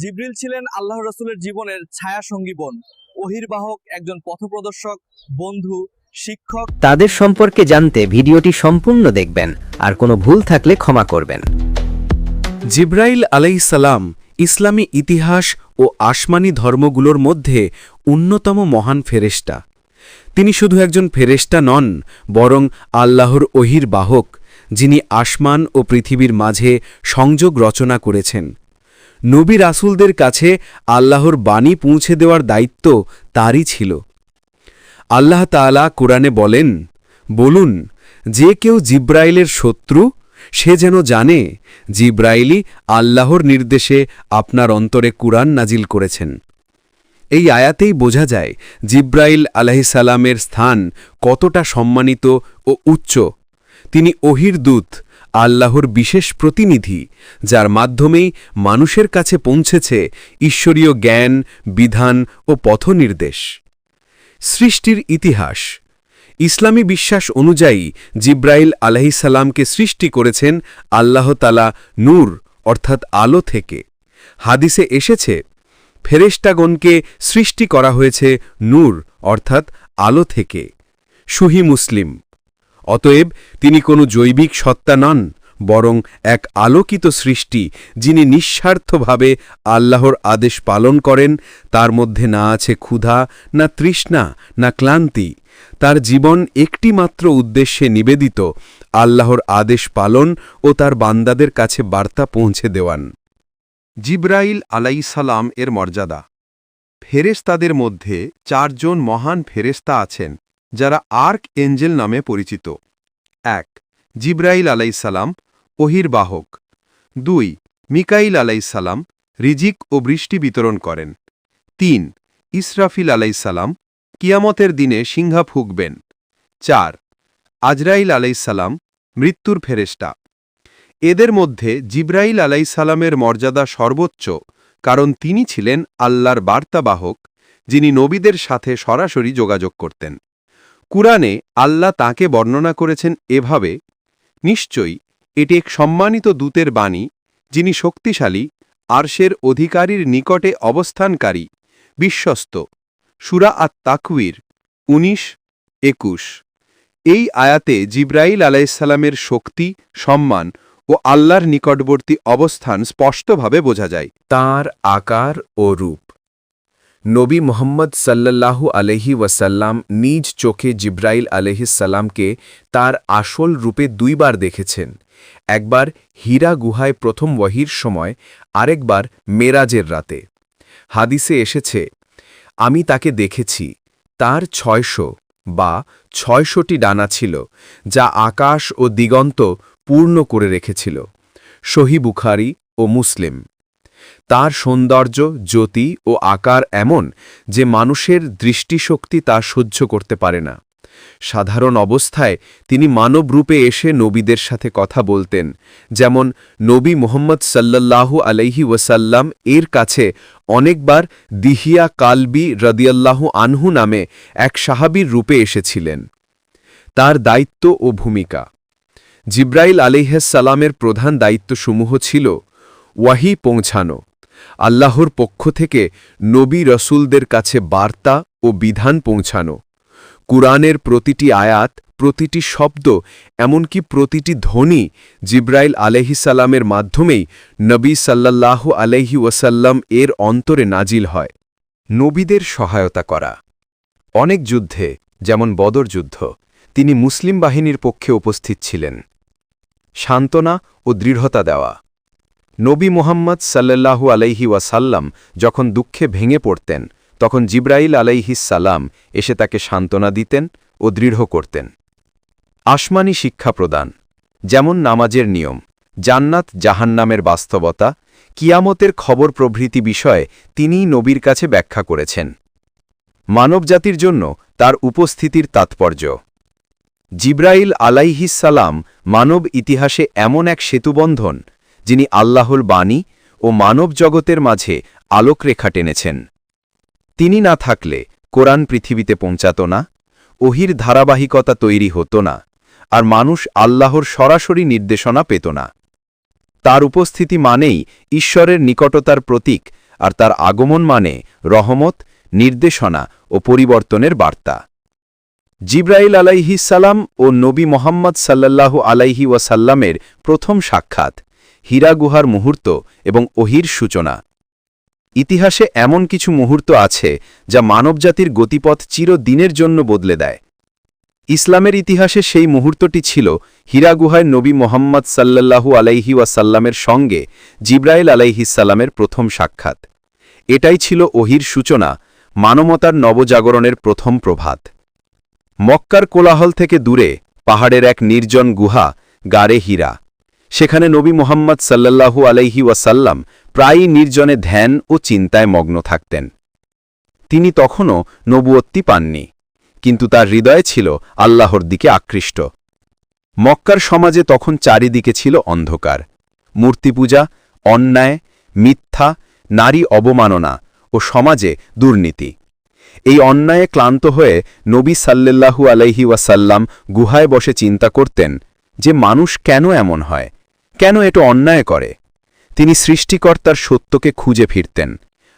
জিব্রিল ছিলেন আল্লাহ রসুলের জীবনের ছায়া সঙ্গী বোন। ওহির বাহক একজন পথপ্রদর্শক বন্ধু শিক্ষক। তাদের সম্পর্কে জানতে ভিডিওটি সম্পূর্ণ দেখবেন আর কোনো ভুল থাকলে ক্ষমা করবেন। জিব্রাইল আলাইসালাম ইসলামী ইতিহাস ও আসমানি ধর্মগুলোর মধ্যে অন্যতম মহান ফেরেশতা। তিনি শুধু একজন ফেরেশতা নন বরং আল্লাহর ওহির বাহক যিনি আসমান ও পৃথিবীর মাঝে সংযোগ রচনা করেছেন। নবী রাসুলদের কাছে আল্লাহর বাণী পৌঁছে দেওয়ার দায়িত্ব তারই ছিল। আল্লাহ তাআলা কোরআনে বলেন, বলুন, যে কেউ জিব্রাইলের শত্রু, সে যেন জানে জিব্রাইলই আল্লাহর নির্দেশে আপনার অন্তরে কুরআন নাজিল করেছেন। এই আয়াতেই বোঝা যায় জিব্রাইল আলাহিসাল্লামের স্থান কতটা সম্মানিত ও উচ্চ। তিনি ওহির দূত আল্লাহর বিশেষ প্রতিনিধি, যার মাধ্যমেই মানুষের কাছে পৌঁছেছে ঈশ্বরীয় জ্ঞান, বিধান ও পথনির্দেশ। সৃষ্টির ইতিহাস। ইসলামী বিশ্বাস অনুযায়ী জিব্রাইল আলাহিসাল্লামকে সৃষ্টি করেছেন আল্লাহ তালা নূর, অর্থাৎ আলো থেকে। হাদিসে এসেছে, ফেরেশতাগণকে সৃষ্টি করা হয়েছে নূর, অর্থাৎ আলো থেকে। সুহি মুসলিম। অতএব তিনি কোনো জৈবিক সত্তা নন, বরং এক আলোকিত সৃষ্টি, যিনি নিঃস্বার্থভাবে আল্লাহর আদেশ পালন করেন, তার মধ্যে না আছে ক্ষুধা, না তৃষ্ণা, না ক্লান্তি। তার জীবন একটিমাত্র উদ্দেশ্যে নিবেদিত, আল্লাহর আদেশ পালন ও তার বান্দাদের কাছে বার্তা পৌঁছে দেওয়ান। জিব্রাইল আলাইসালাম এর মর্যাদা। ফেরেস্তাদের মধ্যে চারজন মহান ফেরেস্তা আছেন। যারা আর্ক এঞ্জেল নামে পরিচিত। এক, জিব্রাইল আলাইসালাম, ওহির বাহক। দুই, মিকাইল আলাইসালাম, রিজিক ও বৃষ্টি বিতরণ করেন। তিন, ইসরাফিল আলাইসালাম, কিয়ামতের দিনে সিংহা ফুঁকবেন। চার, আজরাইল আলাইসালাম, মৃত্যুর ফেরেস্টা এদের মধ্যে জিব্রাইল আলাইসালামের মর্যাদা সর্বোচ্চ, কারণ তিনি ছিলেন আল্লাহর বার্তাবাহক, যিনি নবীদের সাথে সরাসরি যোগাযোগ করতেন। কুরআনে আল্লাহ তাকে বর্ণনা করেছেন এভাবে, নিশ্চয়ই এটি এক সম্মানিত দূতের বাণী, যিনি শক্তিশালী, আরশের অধিকারীর নিকটে অবস্থানকারী, বিশ্বস্ত। সুরা আত তাকউইর উনিশ, একুশ। এই আয়াতে জিব্রাইল আলাইসাল্লামের শক্তি, সম্মান ও আল্লাহর নিকটবর্তী অবস্থান স্পষ্টভাবে বোঝা যায়। তার আকার ও রূপ। নবী মোহাম্মদ সাল্লাল্লাহু আলহি ওয়াসাল্লাম নিজ চোখে জিব্রাইল আলহিসাল্লামকে তার আসল রূপে দুইবার দেখেছেন। একবার হীরা গুহায় প্রথম ওয়াহির সময়, আরেকবার মেরাজের রাতে। হাদিসে এসেছে, আমি তাকে দেখেছি, তার ছয়শো বা ছয়শটি ডানা ছিল, যা আকাশ ও দিগন্ত পূর্ণ করে রেখেছিল। সহি বুখারি ও মুসলিম। তার সৌন্দর্য, জ্যোতি ও আকার এমন যে মানুষের দৃষ্টিশক্তি তা সহ্য করতে পারে না। সাধারণ অবস্থায় তিনি মানব রূপে এসে নবীদের সাথে কথা বলতেন, যেমন নবী মোহাম্মদ সাল্লাল্লাহু আলাইহি ওয়াসাল্লাম এর কাছে অনেকবার দিহিয়া কালবি রদিয়াল্লাহু আনহু নামে এক সাহাবীর রূপে এসেছিলেন। তার দায়িত্ব ও ভূমিকা। জিব্রাইল আলিহাসালামের প্রধান দায়িত্বসমূহ ছিল ওয়াহি পৌঁছানো। আল্লাহর পক্ষ থেকে নবী রসুলদের কাছে বার্তা ও বিধান পৌঁছানো। কুরআনের প্রতিটি আয়াত, প্রতিটি শব্দ, এমনকি প্রতিটি ধ্বনি জিব্রাইল আলহিসাল্লামের মাধ্যমেই নবী সাল্লাল্লাহু আলহি ওয়াসাল্লাম এর অন্তরে নাজিল হয়। নবীদের সহায়তা করা। অনেক যুদ্ধে, যেমন বদর যুদ্ধ, তিনি মুসলিম বাহিনীর পক্ষে উপস্থিত ছিলেন। সান্ত্বনা ও দৃঢ়তা দেওয়া। নবী মোহাম্মদ সাল্লাল্লাহু আলাইহি ওয়াসাল্লাম যখন দুঃখে ভেঙে পড়তেন, তখন জিব্রাইল আলাইহিসাল্লাম এসে তাকে সান্ত্বনা দিতেন ও দৃঢ় করতেন। আসমানি শিক্ষা প্রদান, যেমন নামাজের নিয়ম, জান্নাত জাহান্নামের বাস্তবতা, কিয়ামতের খবর প্রভৃতি বিষয়ে তিনিই নবীর কাছে ব্যাখ্যা করেছেন। মানবজাতির জন্য তার উপস্থিতির তাৎপর্য। জিব্রাইল আলাইহিসাল্লাম মানব ইতিহাসে এমন এক সেতুবন্ধন যিনি আল্লাহর বাণী ও মানব জগতের মাঝে আলোকরেখা টেনেছেন। তিনি না থাকলে কোরআন পৃথিবীতে পৌঁছাত না, ওহির ধারাবাহিকতা তৈরি হতো না, আর মানুষ আল্লাহর সরাসরি নির্দেশনা পেত না। তার উপস্থিতি মানেই ঈশ্বরের নিকটতার প্রতীক আর তার আগমন মানে রহমত, নির্দেশনা ও পরিবর্তনের বার্তা। জিব্রাইল আলাইহিসাল্লাম ও নবী মোহাম্মদ সাল্লাল্লাহু আলাইহি ওয়াসাল্লামের প্রথম সাক্ষাৎ। হীরা গুহার মুহূর্ত এবং ওহির সূচনা। ইতিহাসে এমন কিছু মুহূর্ত আছে যা মানবজাতির গতিপথ চিরদিনের জন্য বদলে দেয়। ইসলামের ইতিহাসে সেই মুহূর্তটি ছিল হীরা গুহায় নবী মোহাম্মদ সাল্লাল্লাহু আলাইহি ওয়াসাল্লামের সঙ্গে জিব্রাইল আলাইহিসাল্লামের প্রথম সাক্ষাৎ। এটাই ছিল ওহির সূচনা, মানবতার নবজাগরণের প্রথম প্রভাত। মক্কার কোলাহল থেকে দূরে পাহাড়ের এক নির্জন গুহা, গারে হীরা। সেখানে নবী মোহাম্মদ সাল্লাল্লাহু আলাইহি ওয়াসাল্লাম প্রায়ই নির্জনে ধ্যান ও চিন্তায় মগ্ন থাকতেন। তিনি তখনও নবুয়ত্তি পাননি, কিন্তু তার হৃদয়ে ছিল আল্লাহর দিকে আকৃষ্ট। মক্কার সমাজে তখন চারিদিকে ছিল অন্ধকার। মূর্তিপূজা, অন্যায়, মিথ্যা, নারী অবমাননা ও সমাজে দুর্নীতি। এই অন্যায়ে ক্লান্ত হয়ে নবী সাল্লাল্লাহু আলাইহি ওয়াসাল্লাম গুহায় বসে চিন্তা করতেন যে মানুষ কেন এমন হয়? কেন এটো অন্যায় করে? তিনি সৃষ্টিকর্তার সত্যকে খুঁজে ফিরতেন,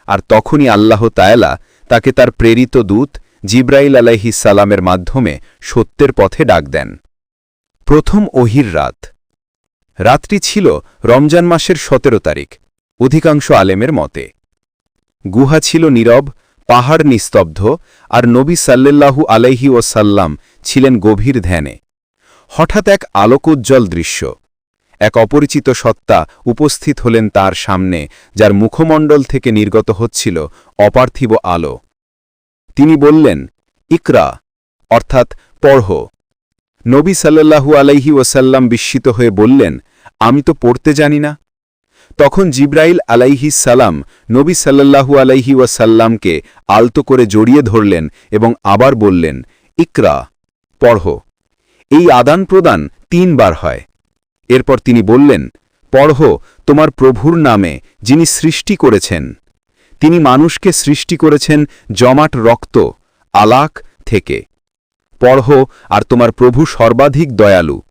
আর তখনই আল্লাহ তায়ালা তাকে তার প্রেরিত দূত জিব্রাইল সালামের মাধ্যমে সত্যের পথে ডাক দেন। প্রথম ওহির রাত। রাত্রি ছিল রমজান মাসের সতেরো তারিখ, অধিকাংশ আলেমের মতে। গুহা ছিল নীরব, পাহাড় নিস্তব্ধ, আর নবী সাল্লাল্লাহু আলাইহি ওসাল্লাম ছিলেন গভীর ধ্যানে। হঠাৎ এক আলোকোজ্জ্বল দৃশ্য। এক অপরিচিত সত্তা উপস্থিত হলেন তার সামনে, যার মুখমণ্ডল থেকে নির্গত হচ্ছিল অপার্থিব আলো। তিনি বললেন, ইকরা অর্থাৎ, পড়হ নবী সাল্লাল্লাহু আলাইহি ওসাল্লাম বিস্মিত হয়ে বললেন, আমি তো পড়তে জানি না তখন জিব্রাইল আলাইহি নবী সাল্লাল্লাহু আলাইহি ওয়াসাল্লামকে আলতো করে জড়িয়ে ধরলেন এবং আবার বললেন, ইকরা পড়হ এই আদান প্রদান তিনবার হয়। এরপর তিনি বললেন, পড়হ, তোমার প্রভুর নামে, যিনি সৃষ্টি করেছেন। তিনি মানুষকে সৃষ্টি করেছেন জমাট রক্ত, আলাক থেকে। পড়হ, আর তোমার প্রভু সর্বাধিক দয়ালু।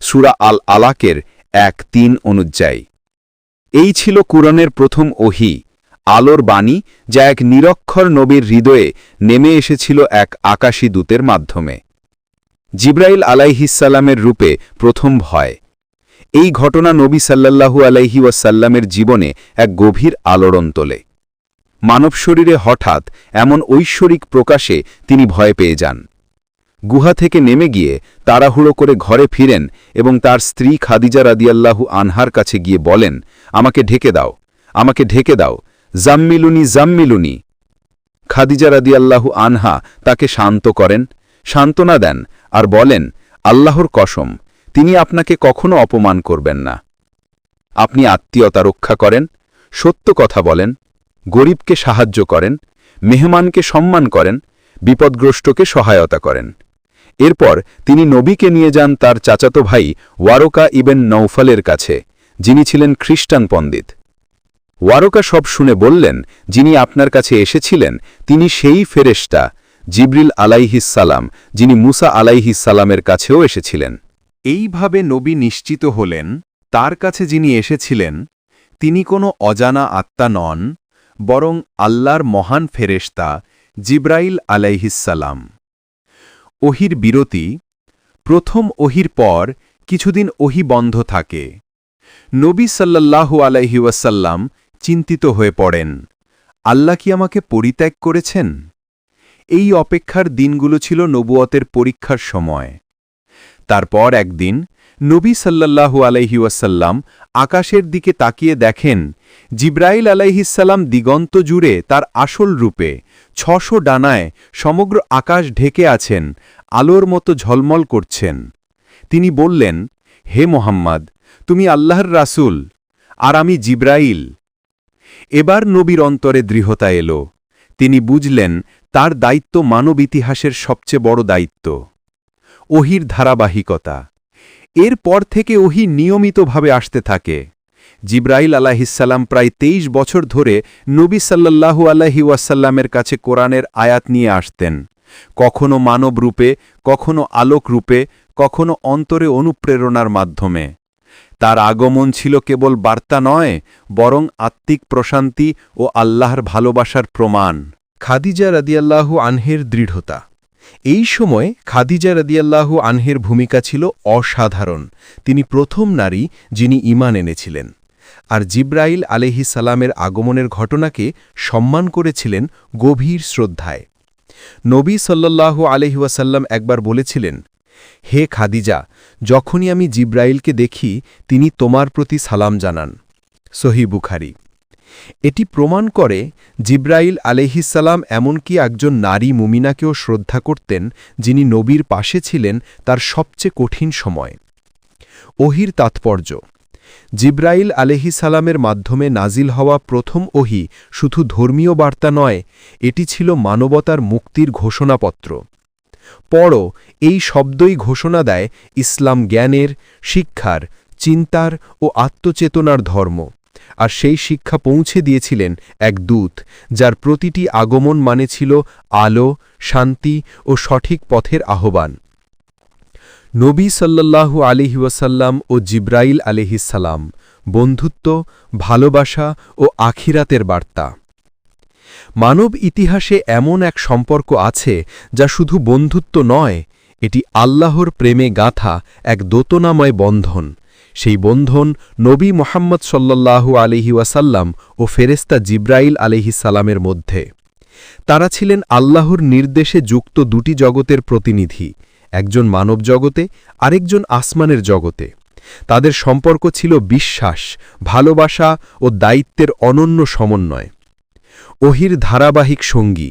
সুরা আল আলাকের এক তিন অনুযায়ী এই ছিল কুরনের প্রথম ওহি, আলোর বাণী যা এক নিরক্ষর নবীর হৃদয়ে নেমে এসেছিল এক আকাশী দূতের মাধ্যমে। জিব্রাইল আলাইহিসাল্লামের রূপে প্রথম ভয়। এই ঘটনা নবী সাল্লাল্লাহু আলাইহি ওয়াসাল্লামের জীবনে এক গভীর আলোড়ন তোলে। মানব শরীরে হঠাৎ এমন ঐশ্বরিক প্রকাশে তিনি ভয় পেয়ে যান। গুহা থেকে নেমে গিয়ে তাড়াহুড়ো করে ঘরে ফিরেন এবং তার স্ত্রী খাদিজা রাদিয়াল্লাহু আনহার কাছে গিয়ে বলেন, আমাকে ঢেকে দাও, আমাকে ঢেকে দাও, জাম্মিলুনি জাম্মিলুনি। খাদিজা রাদিয়াল্লাহু আনহা তাকে শান্ত করেন, সান্ত্বনা দেন আর বলেন, আল্লাহর কসম তিনি আপনাকে কখনো অপমান করবেন না। আপনি আত্মীয়তা রক্ষা করেন, সত্য কথা বলেন, গরিবকে সাহায্য করেন, মেহমানকে সম্মান করেন, বিপদগ্রস্তকে সহায়তা করেন। এরপর তিনি নবীকে নিয়ে যান তার চাচাতো ভাই ওয়ারকা ইবেন নৌফলের কাছে, যিনি ছিলেন খ্রিস্টান পণ্ডিত। ওয়ারকা সব শুনে বললেন, যিনি আপনার কাছে এসেছিলেন, তিনি সেই ফেরেশতা, জিব্রিল আলাইহিসালাম যিনি মুসা আলাইহিসালামের কাছেও এসেছিলেন। এইভাবে নবী নিশ্চিত হলেন, তার কাছে যিনি এসেছিলেন, তিনি কোনো অজানা আত্মা নন, বরং আল্লাহর মহান ফেরেশতা জিব্রাইল আলাইহিসালাম ওহির বিরতি, প্রথম ওহির পর কিছুদিন ওহি বন্ধ থাকে। নবী সাল্লাল্লাহু আলাইহি ওয়াসাল্লাম চিন্তিত হয়ে পড়েন, আল্লাহ কি আমাকে পরিত্যাগ করেছেন? এই অপেক্ষার দিনগুলো ছিল নবুয়তের পরীক্ষার সময়। তারপর একদিন নবী সাল্লাল্লাহু আলাইহি ওয়াসাল্লাম আকাশের দিকে তাকিয়ে দেখেন, জিব্রাইল আলাইহিসাল্লাম দিগন্ত জুড়ে তার আসল রূপে ছশো ডানায় সমগ্র আকাশ ঢেকে আছেন, আলোর মতো ঝলমল করছেন। তিনি বললেন, হে মোহাম্মদ, তুমি আল্লাহর রাসূল আর আমি জিব্রাইল। এবার নবীর অন্তরে দৃঢ়তা এলো। তিনি বুঝলেন, তার দায়িত্ব মানব ইতিহাসের সবচেয়ে বড় দায়িত্ব। ওহির ধারাবাহিকতা। এরপর থেকে ওহি নিয়মিতভাবে আসতে থাকে। জিব্রাইল আলাহিসাল্লাম প্রায় তেইশ বছর ধরে নবী সাল্লাল্লাহু আলাহি ওয়াসাল্লামের কাছে কোরআনের আয়াত নিয়ে আসতেন। কখনো মানব রূপে, কখনো আলোক রূপে, কখনো অন্তরে অনুপ্রেরণার মাধ্যমে। তার আগমন ছিল কেবল বার্তা নয়, বরং আত্মিক প্রশান্তি ও আল্লাহর ভালোবাসার প্রমাণ। খাদিজা রাদিয়াল্লাহু আনহের দৃঢ়তা। এই সময় খাদিজা রাদিয়াল্লাহু আনহের ভূমিকা ছিল অসাধারণ। তিনি প্রথম নারী যিনি ঈমান এনেছিলেন। আর জিব্রাইল আলহি সালামের আগমনের ঘটনাকে সম্মান করেছিলেন গভীর শ্রদ্ধায়। নবী সাল্লাল্লাহু আলহি ওয়াসাল্লাম একবার বলেছিলেন, হে খাদিজা, যখনই আমি জিব্রাইলকে দেখি, তিনি তোমার প্রতি সালাম জানান। সহি বুখারি। এটি প্রমাণ করে জিব্রাইল আলহিসাল্লাম এমনকি একজন নারী মুমিনাকেও শ্রদ্ধা করতেন যিনি নবীর পাশে ছিলেন তার সবচেয়ে কঠিন সময়। ওহির তাৎপর্য। জিব্রাইল আলহিসালামের মাধ্যমে নাজিল হওয়া প্রথম ওহি শুধু ধর্মীয় বার্তা নয়, এটি ছিল মানবতার মুক্তির ঘোষণাপত্র। পর এই শব্দই ঘোষণা দেয় ইসলাম জ্ঞানের, শিক্ষার, চিন্তার ও আত্মচেতনার ধর্ম। আর সেই শিক্ষা পৌঁছে দিয়েছিলেন এক দূত, যার প্রতিটি আগমন মানে ছিল আলো, শান্তি ও সঠিক পথের আহ্বান। নবী সাল্লাল্লাহু আলিহি ওয়াসাল্লাম ও জিব্রাইল আলিহিসাল্লাম বন্ধুত্ব, ভালোবাসা ও আখিরাতের বার্তা। মানব ইতিহাসে এমন এক সম্পর্ক আছে যা শুধু বন্ধুত্ব নয়, এটি আল্লাহর প্রেমে গাথা এক দোতনাময় বন্ধন। সেই বন্ধন নবী মোহাম্মদ সাল্লাল্লাহু আলিহি ওয়াসাল্লাম ও ফেরেস্তা জিব্রাইল সালামের মধ্যে। তারা ছিলেন আল্লাহর নির্দেশে যুক্ত দুটি জগতের প্রতিনিধি, একজন মানব জগতে, আরেকজন আসমানের জগতে। তাদের সম্পর্ক ছিল বিশ্বাস, ভালোবাসা ও দায়িত্বের অনন্য সমন্বয়। ওহির ধারাবাহিক সঙ্গী।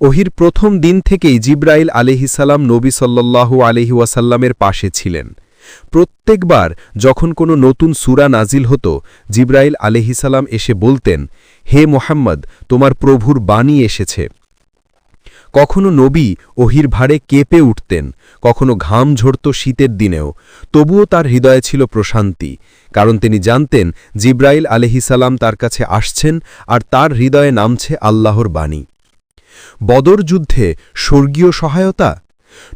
ওহির প্রথম দিন থেকেই জিব্রাইল আলিহিসাল্লাম নবী সাল্লাল্লাহু আলহি ওয়াসাল্লামের পাশে ছিলেন। প্রত্যেকবার যখন কোনো নতুন সুরা নাজিল হতো, জিব্রাইল আলহিসাল্লাম এসে বলতেন, হে মোহাম্মদ, তোমার প্রভুর বাণী এসেছে। কখনো নবী ওহির ভাড়ে কেঁপে উঠতেন, কখনো ঘাম ঝরত শীতের দিনেও। তবুও তার হৃদয়ে ছিল প্রশান্তি, কারণ তিনি জানতেন জিব্রাইল আলহিসাল্লাম তার কাছে আসছেন আর তার হৃদয়ে নামছে আল্লাহর বাণী। বদর যুদ্ধে স্বর্গীয় সহায়তা?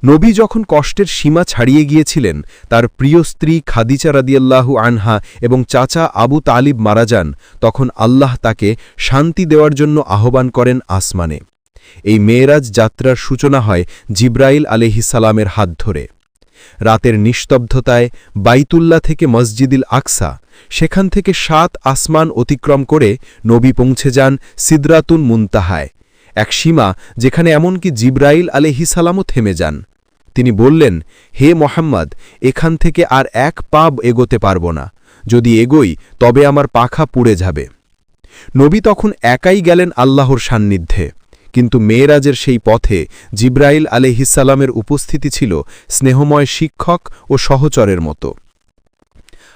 নবী যখন কষ্টের সীমা ছাড়িয়ে গিয়েছিলেন, তার প্রিয় স্ত্রী খাদিচা রাদিয়াল্লাহু আনহা এবং চাচা আবু তালিব মারা যান, তখন আল্লাহ তাকে শান্তি দেওয়ার জন্য আহ্বান করেন আসমানে। এই মেয়েরাজ যাত্রার সূচনা হয় জিব্রাইল আলিহিসালামের হাত ধরে। রাতের নিস্তব্ধতায় বাইতুল্লা থেকে মসজিদিল আকসা, সেখান থেকে সাত আসমান অতিক্রম করে নবী পৌঁছে যান সিদরাতুন মুনতাহায়। এক সীমা যেখানে এমনকি জিব্রাইল আলিহিসালামও থেমে যান। তিনি বললেন, হে মোহাম্মদ, এখান থেকে আর এক পাব এগোতে পারব না। যদি এগোই, তবে আমার পাখা পুড়ে যাবে। নবী তখন একাই গেলেন আল্লাহর সান্নিধ্যে। কিন্তু মেয়েরাজের সেই পথে জিব্রাইল আলহিসাল্লামের উপস্থিতি ছিল স্নেহময় শিক্ষক ও সহচরের মতো।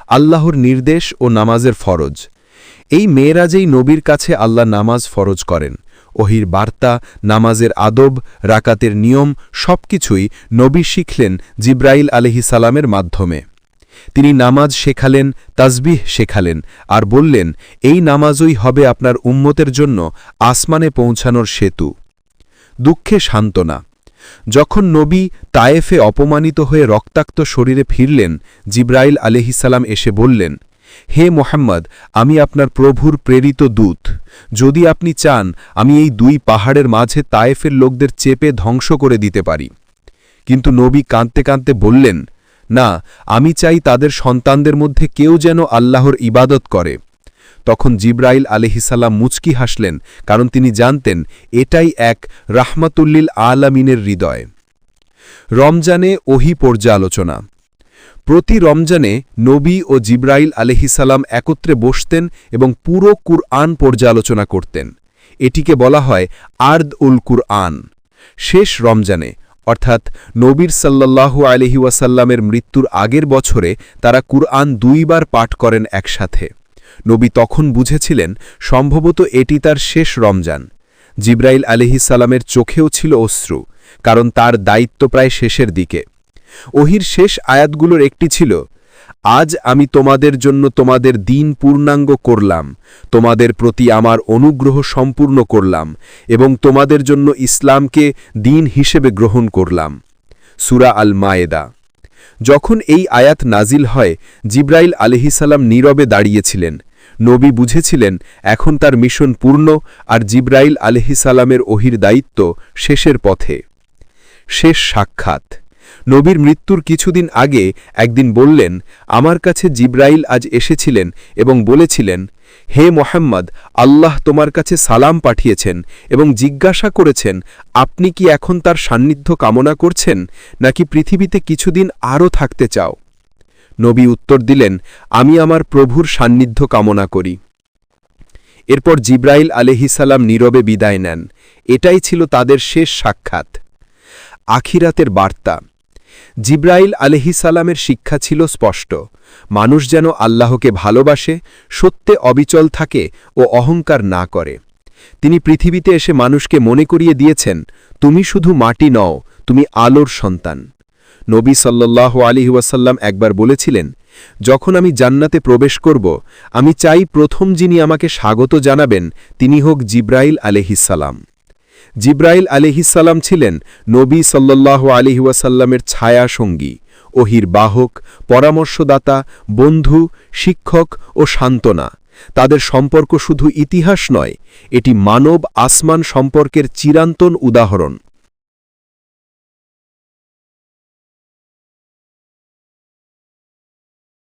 আল্লাহর নির্দেশ ও নামাজের ফরজ। এই মেয়েরাজেই নবীর কাছে আল্লাহ নামাজ ফরজ করেন। ওহির বার্তা, নামাজের আদব, রাকাতের নিয়ম সবকিছুই নবী শিখলেন জিব্রাইল আলহিসালামের মাধ্যমে। তিনি নামাজ শেখালেন, তাজবিহ শেখালেন আর বললেন, এই নামাজই হবে আপনার উম্মতের জন্য আসমানে পৌঁছানোর সেতু। দুঃখে সান্ত্বনা। যখন নবী তায়েফে অপমানিত হয়ে রক্তাক্ত শরীরে ফিরলেন, জিব্রাইল আলহিসাল্লাম এসে বললেন হে মোহাম্মদ, আমি আপনার প্রভুর প্রেরিত দূত। যদি আপনি চান, আমি এই দুই পাহাড়ের মাঝে তায়েফের লোকদের চেপে ধ্বংস করে দিতে পারি। কিন্তু নবী কাঁদতে কাঁদতে বললেন, না, আমি চাই তাদের সন্তানদের মধ্যে কেউ যেন আল্লাহর ইবাদত করে। তখন জিব্রাইল আলহিসাল্লাম মুচকি হাসলেন, কারণ তিনি জানতেন, এটাই এক রাহমাতুল্লিল আলামিনের হৃদয়। রমজানে ওহি পর্যালোচনা। প্রতি রমজানে নবী ও জিব্রাইল আলহিসাল্লাম একত্রে বসতেন এবং পুরো কুরআন পর্যালোচনা করতেন। এটিকে বলা হয় আর্দ উল কুরআন। শেষ রমজানে, অর্থাৎ নবীর সাল্লাল্লাহু আলহি ওয়াসাল্লামের মৃত্যুর আগের বছরে তারা কুরআন দুইবার পাঠ করেন একসাথে। নবী তখন বুঝেছিলেন, সম্ভবত এটি তার শেষ রমজান। জিব্রাইল আলিহিসাল্লামের চোখেও ছিল অশ্রু, কারণ তার দায়িত্ব প্রায় শেষের দিকে। ওহির শেষ আয়াতগুলোর একটি ছিল, আজ আমি তোমাদের জন্য তোমাদের দিন পূর্ণাঙ্গ করলাম, তোমাদের প্রতি আমার অনুগ্রহ সম্পূর্ণ করলাম এবং তোমাদের জন্য ইসলামকে দিন হিসেবে গ্রহণ করলাম। সুরা আল মায়েদা যখন এই আয়াত নাজিল হয়, জিব্রাইল আলহিসাল্লাম নীরবে দাঁড়িয়েছিলেন। নবী বুঝেছিলেন, এখন তার মিশন পূর্ণ আর জিব্রাইল আলহিসাল্লামের ওহির দায়িত্ব শেষের পথে। শেষ সাক্ষাৎ। নবীর মৃত্যুর কিছুদিন আগে একদিন বললেন, আমার কাছে জিব্রাইল আজ এসেছিলেন এবং বলেছিলেন, হে মোহাম্মদ, আল্লাহ তোমার কাছে সালাম পাঠিয়েছেন এবং জিজ্ঞাসা করেছেন, আপনি কি এখন তার সান্নিধ্য কামনা করছেন নাকি পৃথিবীতে কিছুদিন আরও থাকতে চাও নবী উত্তর দিলেন, আমি আমার প্রভুর সান্নিধ্য কামনা করি। এরপর জিব্রাইল আলহিসাল্লাম নীরবে বিদায় নেন। এটাই ছিল তাদের শেষ সাক্ষাৎ। আখিরাতের বার্তা। জিব্রাইল আলহিসাল্লামের শিক্ষা ছিল স্পষ্ট। মানুষ যেন আল্লাহকে ভালোবাসে, সত্যে অবিচল থাকে ও অহংকার না করে। তিনি পৃথিবীতে এসে মানুষকে মনে করিয়ে দিয়েছেন, তুমি শুধু মাটি নও, তুমি আলোর সন্তান। নবী সাল্লাহ আলী ওয়াসাল্লাম একবার বলেছিলেন, যখন আমি জান্নাতে প্রবেশ করব, আমি চাই প্রথম যিনি আমাকে স্বাগত জানাবেন, তিনি হোক জিব্রাইল আলহিসাল্লাম জিব্রাইল আলিহিসাল্লাম ছিলেন নবী সাল্লাহ আলিহাসাল্লামের ছায়া সঙ্গী ওহির বাহক, পরামর্শদাতা, বন্ধু, শিক্ষক ও সান্ত্বনা। তাদের সম্পর্ক শুধু ইতিহাস নয়, এটি মানব আসমান সম্পর্কের চিরান্তন উদাহরণ।